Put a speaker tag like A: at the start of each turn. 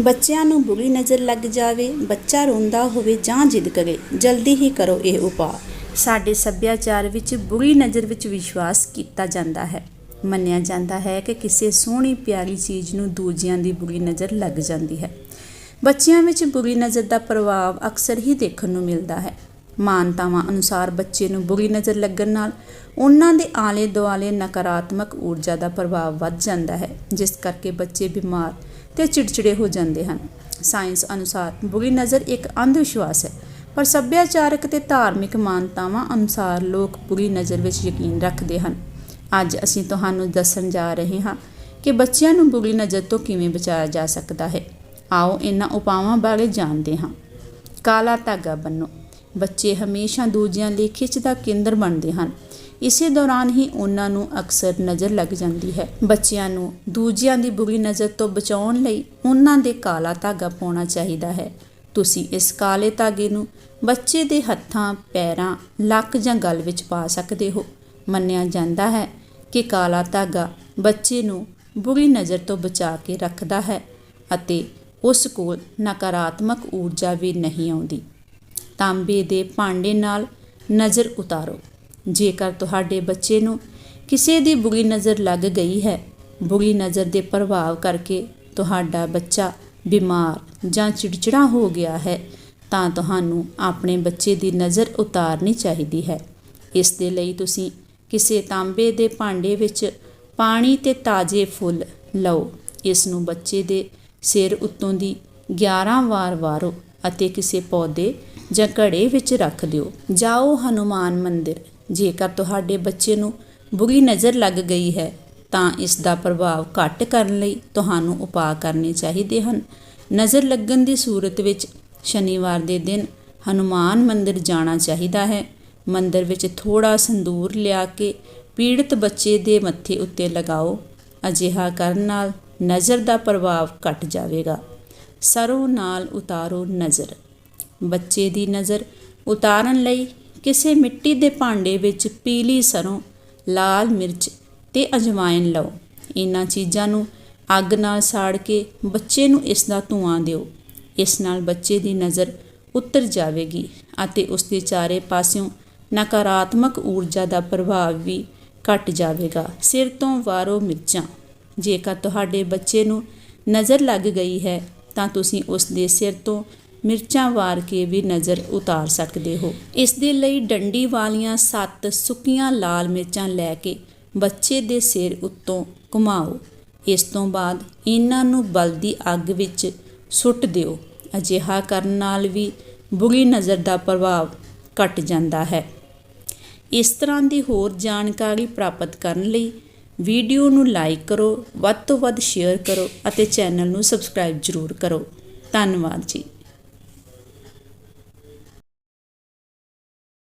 A: ਬੱਚਿਆਂ ਨੂੰ ਬੁਰੀ ਨਜ਼ਰ ਲੱਗ ਜਾਵੇ, ਬੱਚਾ ਰੋਂਦਾ ਹੋਵੇ ਜਾਂ ਜਿੱਦ ਕਰੇ, ਜਲਦੀ ਹੀ ਕਰੋ ਇਹ ਉਪਾਅ। ਸਾਡੇ ਸੱਭਿਆਚਾਰ ਵਿੱਚ ਬੁਰੀ ਨਜ਼ਰ ਵਿੱਚ ਵਿਸ਼ਵਾਸ ਕੀਤਾ ਜਾਂਦਾ ਹੈ। ਮੰਨਿਆ ਜਾਂਦਾ ਹੈ ਕਿ ਕਿਸੇ ਸੋਹਣੀ ਪਿਆਰੀ ਚੀਜ਼ ਨੂੰ ਦੂਜਿਆਂ ਦੀ ਬੁਰੀ ਨਜ਼ਰ ਲੱਗ ਜਾਂਦੀ ਹੈ। ਬੱਚਿਆਂ ਵਿੱਚ ਬੁਰੀ ਨਜ਼ਰ ਦਾ ਪ੍ਰਭਾਵ ਅਕਸਰ ਹੀ ਦੇਖਣ ਨੂੰ ਮਿਲਦਾ ਹੈ। ਮਾਨਤਾਵਾਂ ਅਨੁਸਾਰ ਬੱਚੇ ਨੂੰ ਬੁਰੀ ਨਜ਼ਰ ਲੱਗਣ ਨਾਲ ਉਹਨਾਂ ਦੇ ਆਲੇ ਦੁਆਲੇ ਨਕਾਰਾਤਮਕ ਊਰਜਾ ਦਾ ਪ੍ਰਭਾਵ ਵੱਧ ਜਾਂਦਾ ਹੈ, ਜਿਸ ਕਰਕੇ ਬੱਚੇ ਬਿਮਾਰ ਤੇ ਚਿੜਚਿੜੇ ਹੋ ਜਾਂਦੇ ਹਨ। ਸਾਇੰਸ ਅਨੁਸਾਰ ਬੁਰੀ ਨਜ਼ਰ ਇੱਕ ਅੰਧ ਵਿਸ਼ਵਾਸ ਹੈ, ਪਰ ਸੱਭਿਆਚਾਰਕ ਤੇ ਧਾਰਮਿਕ ਮਾਨਤਾਵਾਂ ਅਨੁਸਾਰ ਲੋਕ ਬੁਰੀ ਨਜ਼ਰ ਵਿੱਚ ਯਕੀਨ ਰੱਖਦੇ ਹਨ। ਅੱਜ ਅਸੀਂ ਤੁਹਾਨੂੰ ਦੱਸਣ ਜਾ ਰਹੇ ਹਾਂ ਕਿ ਬੱਚਿਆਂ ਨੂੰ ਬੁਰੀ ਨਜ਼ਰ ਤੋਂ ਕਿਵੇਂ ਬਚਾਇਆ ਜਾ ਸਕਦਾ ਹੈ। ਆਓ ਇਹਨਾਂ ਉਪਾਵਾਂ ਬਾਰੇ ਜਾਣਦੇ ਹਾਂ। ਕਾਲਾ ਧਾਗਾ ਬੰਨੋ। ਬੱਚੇ ਹਮੇਸ਼ਾ ਦੂਜਿਆਂ ਲਈ ਖਿੱਚ ਦਾ ਕੇਂਦਰ ਬਣਦੇ ਹਨ। ਇਸੇ ਦੌਰਾਨ ਹੀ ਉਹਨਾਂ ਨੂੰ ਅਕਸਰ ਨਜ਼ਰ ਲੱਗ ਜਾਂਦੀ ਹੈ। ਬੱਚਿਆਂ ਨੂੰ ਦੂਜਿਆਂ ਦੀ ਬੁਰੀ ਨਜ਼ਰ ਤੋਂ ਬਚਾਉਣ ਲਈ ਉਹਨਾਂ ਦੇ ਕਾਲਾ ਧਾਗਾ ਪਾਉਣਾ ਚਾਹੀਦਾ ਹੈ। ਤੁਸੀਂ ਇਸ ਕਾਲੇ ਧਾਗੇ ਨੂੰ ਬੱਚੇ ਦੇ ਹੱਥਾਂ, ਪੈਰਾਂ, ਲੱਕ ਜਾਂ ਗਲ ਵਿੱਚ ਪਾ ਸਕਦੇ ਹੋ। ਮੰਨਿਆ ਜਾਂਦਾ ਹੈ ਕਿ ਕਾਲਾ ਧਾਗਾ ਬੱਚੇ ਨੂੰ ਬੁਰੀ ਨਜ਼ਰ ਤੋਂ ਬਚਾ ਕੇ ਰੱਖਦਾ ਹੈ ਅਤੇ ਉਸ ਕੋਲ ਨਕਾਰਾਤਮਕ ਊਰਜਾ ਵੀ ਨਹੀਂ ਆਉਂਦੀ। ਤਾਂਬੇ ਦੇ ਭਾਂਡੇ ਨਾਲ ਨਜ਼ਰ ਉਤਾਰੋ। ਜੇਕਰ ਤੁਹਾਡੇ ਬੱਚੇ ਨੂੰ ਕਿਸੇ ਦੀ ਬੁਰੀ ਨਜ਼ਰ ਲੱਗ ਗਈ ਹੈ, ਬੁਰੀ ਨਜ਼ਰ ਦੇ ਪ੍ਰਭਾਵ ਕਰਕੇ ਤੁਹਾਡਾ ਬੱਚਾ ਬਿਮਾਰ ਜਾਂ ਚਿੜਚਿੜਾ ਹੋ ਗਿਆ ਹੈ, ਤਾਂ ਤੁਹਾਨੂੰ ਆਪਣੇ ਬੱਚੇ ਦੀ ਨਜ਼ਰ ਉਤਾਰਨੀ ਚਾਹੀਦੀ ਹੈ। ਇਸ ਦੇ ਲਈ ਤੁਸੀਂ ਕਿਸੇ ਤਾਂਬੇ ਦੇ ਭਾਂਡੇ ਵਿੱਚ ਪਾਣੀ ਤੇ ਤਾਜ਼ੇ ਫੁੱਲ ਲਓ। ਇਸ ਨੂੰ ਬੱਚੇ ਦੇ ਸਿਰ ਉੱਤੋਂ ਦੀ 11 ਵਾਰ ਵਾਰੋ ਅਤੇ ਕਿਸੇ ਪੌਦੇ ਜਾਂ ਘੜੇ ਵਿੱਚ ਰੱਖ ਦਿਓ। ਜਾਓ ਹਨੂਮਾਨ ਮੰਦਿਰ। ਜੇਕਰ ਤੁਹਾਡੇ ਬੱਚੇ ਨੂੰ ਬੁਰੀ ਨਜ਼ਰ ਲੱਗ ਗਈ ਹੈ, ਤਾਂ ਇਸ ਦਾ ਪ੍ਰਭਾਵ ਘੱਟ ਕਰਨ ਲਈ ਤੁਹਾਨੂੰ ਉਪਾਅ ਕਰਨੇ ਚਾਹੀਦੇ ਹਨ। ਨਜ਼ਰ ਲੱਗਣ ਦੀ ਸੂਰਤ ਵਿੱਚ ਸ਼ਨੀਵਾਰ ਦੇ ਦਿਨ ਹਨੂਮਾਨ ਮੰਦਿਰ ਜਾਣਾ ਚਾਹੀਦਾ ਹੈ। ਮੰਦਿਰ ਵਿੱਚ ਥੋੜਾ ਸੰਦੂਰ ਲਿਆ ਕੇ ਪੀੜਤ ਬੱਚੇ ਦੇ ਮੱਥੇ ਉੱਤੇ ਲਗਾਓ। ਅਜਿਹਾ ਕਰਨ ਨਾਲ ਨਜ਼ਰ ਦਾ ਪ੍ਰਭਾਵ ਘਟ ਜਾਵੇਗਾ। ਸਰੋਂ ਨਾਲ ਉਤਾਰੋ ਨਜ਼ਰ। ਬੱਚੇ ਦੀ ਨਜ਼ਰ ਉਤਾਰਨ ਲਈ ਕਿਸੇ ਮਿੱਟੀ ਦੇ ਭਾਂਡੇ ਵਿੱਚ ਪੀਲੀ ਸਰੋਂ, ਲਾਲ ਮਿਰਚ ਤੇ ਅਜਵਾਇਨ ਲਓ। ਇਹਨਾਂ ਚੀਜ਼ਾਂ ਨੂੰ ਅੱਗ ਨਾਲ ਸਾੜ ਕੇ ਬੱਚੇ ਨੂੰ ਇਸ ਦਾ ਧੂਆਂ ਦਿਓ। ਇਸ ਨਾਲ ਬੱਚੇ ਦੀ ਨਜ਼ਰ ਉਤਰ ਜਾਵੇਗੀ ਅਤੇ ਉਸ ਦੇ ਚਾਰੇ ਪਾਸਿਓਂ ਨਕਾਰਾਤਮਕ ਊਰਜਾ ਦਾ ਪ੍ਰਭਾਵ ਵੀ ਘਟ ਜਾਵੇਗਾ। ਸਿਰ ਤੋਂ ਵਾਰੋ ਮਿਰਚਾਂ। ਜੇਕਰ ਤੁਹਾਡੇ ਬੱਚੇ ਨੂੰ ਨਜ਼ਰ ਲੱਗ ਗਈ ਹੈ, ਤਾਂ ਤੁਸੀਂ ਉਸ ਦੇ ਸਿਰ ਤੋਂ ਮਿਰਚਾਂ ਵਾਰ ਕੇ ਵੀ ਨਜ਼ਰ ਉਤਾਰ ਸਕਦੇ ਹੋ। ਇਸ ਦੇ ਲਈ ਡੰਡੀ ਵਾਲੀਆਂ 7 ਸੁੱਕੀਆਂ ਲਾਲ ਮਿਰਚਾਂ ਲੈ ਕੇ ਬੱਚੇ ਦੇ ਸਿਰ ਉੱਤੋਂ ਘੁਮਾਓ। ਇਸ ਤੋਂ ਬਾਅਦ ਇਹਨਾਂ ਨੂੰ ਬਲਦੀ ਅੱਗ ਵਿੱਚ ਸੁੱਟ ਦਿਓ। ਅਜਿਹਾ ਕਰਨ ਨਾਲ ਵੀ ਬੁਰੀ ਨਜ਼ਰ ਦਾ ਪ੍ਰਭਾਵ ਘਟ ਜਾਂਦਾ ਹੈ। ਇਸ ਤਰ੍ਹਾਂ ਦੀ ਹੋਰ ਜਾਣਕਾਰੀ ਪ੍ਰਾਪਤ ਕਰਨ ਲਈ ਵੀਡੀਓ ਨੂੰ ਲਾਈਕ ਕਰੋ, ਵੱਧ ਤੋਂ ਵੱਧ ਸ਼ੇਅਰ ਕਰੋ ਅਤੇ ਚੈਨਲ ਨੂੰ ਸਬਸਕ੍ਰਾਈਬ ਜ਼ਰੂਰ ਕਰੋ। ਧੰਨਵਾਦ ਜੀ।